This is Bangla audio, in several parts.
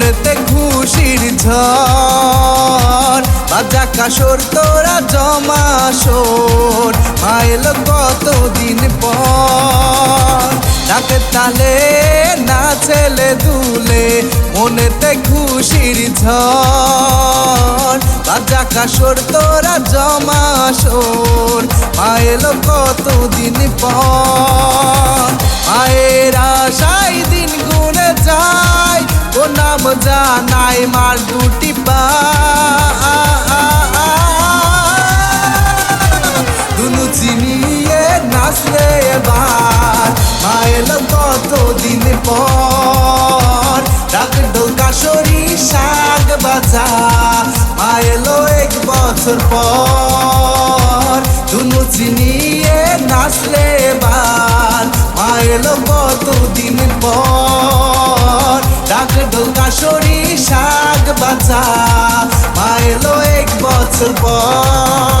মনেতে খুশির ঝড়। বাজা কাসর তোরা জমা সোর মাইল কতদিন পর? ডাকে তালে না ছেলে দুলে, মনেতে খুশির ঝড়। বাজা কাসর তোরা জমা সোর মাইল কতদিন পর? জানাই মার দুটি পা। দুনু চিনিয়ে নাচলে এবার। মায়ের কত দিন পর? ডাক ডোকা সরি শাক বাজা। মায়েলো এক বছর পর। দুনু চিনিয়ে নাচলে এবার। কত সরি শাক বাজা মায়েলো এক বছর পর।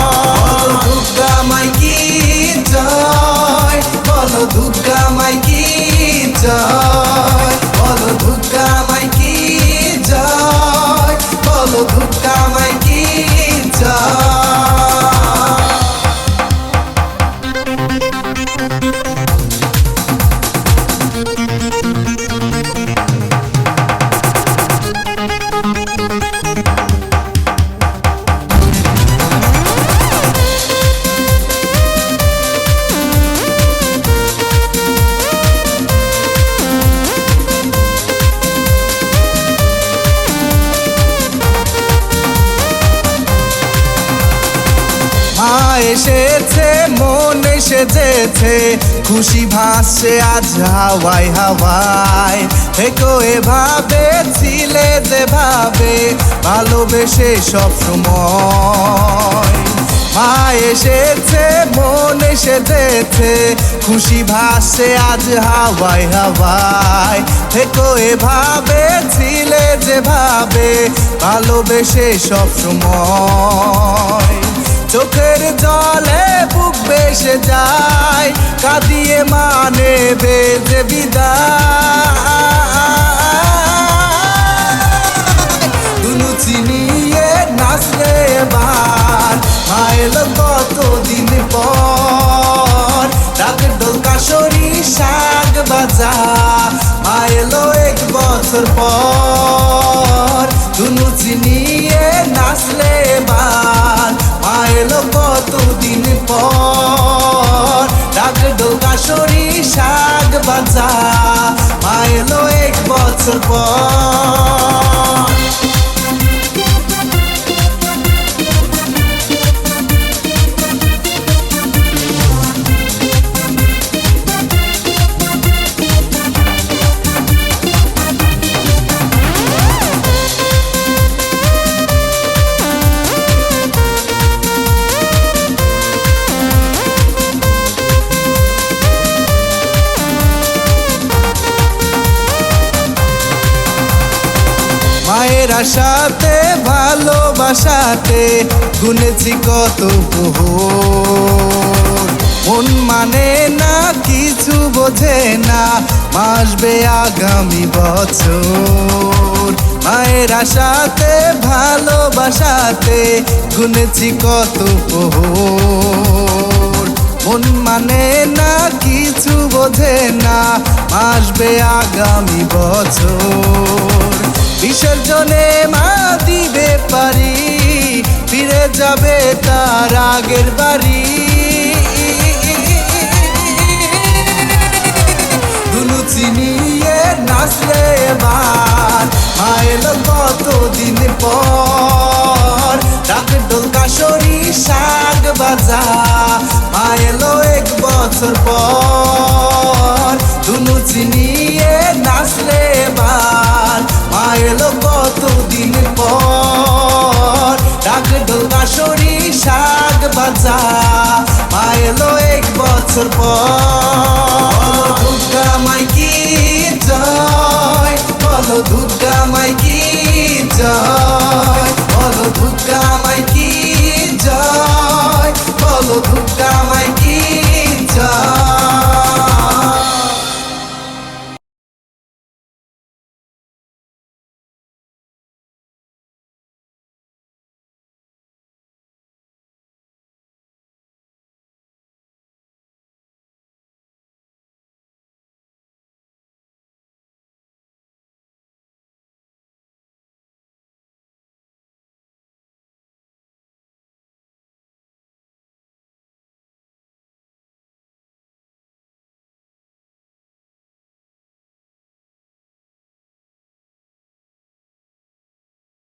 এসেছে, মন এসেছে। খুশি ভাসছে আজ হাওয়াই হাওয়াই থেকো এভাবে, ছিলে যেভাবে, ভালোবেসে সব সময়। মা এসেছে, মন এসেছে, খুশি ভাসছে আজ হাওয়াই হাওয়াই থেকো এভাবে, ছিলে যেভাবে, ভালোবেসে সব সময়। চোখের জলে বুক বেসে যায়, কাঁদিয়ে মানে বেজে বিদায়। চিনিয়ে নাচলে এবার কত দিন পর। ডাক ডোকা সরি শাক বাজা মাইলো এক বছর পর। দুনু চিনিয়ে নাচলে এবার এক আশাতে ভালোবাসাতে গুনেছি কত মন মানে না, কিছু বোঝে না, মাসবে আগামী বছর। মায়ের আশাতে, ভালোবাসাতে গুনেছি কত মন মানে না, কিছু বোঝে না আসবে আগামী বছর। বিসর্জনে মা দিবে পারি ফিরে যাবে তার আগের বাড়ি। দুনু চিনিয়ে পর। শাক বাজা এক বছর পর। দুনু চিনিয়ে মায়েলো কতদিন পর? ডাক ডোকা সরি শাক বাজা মায়েলো এক বছর পর।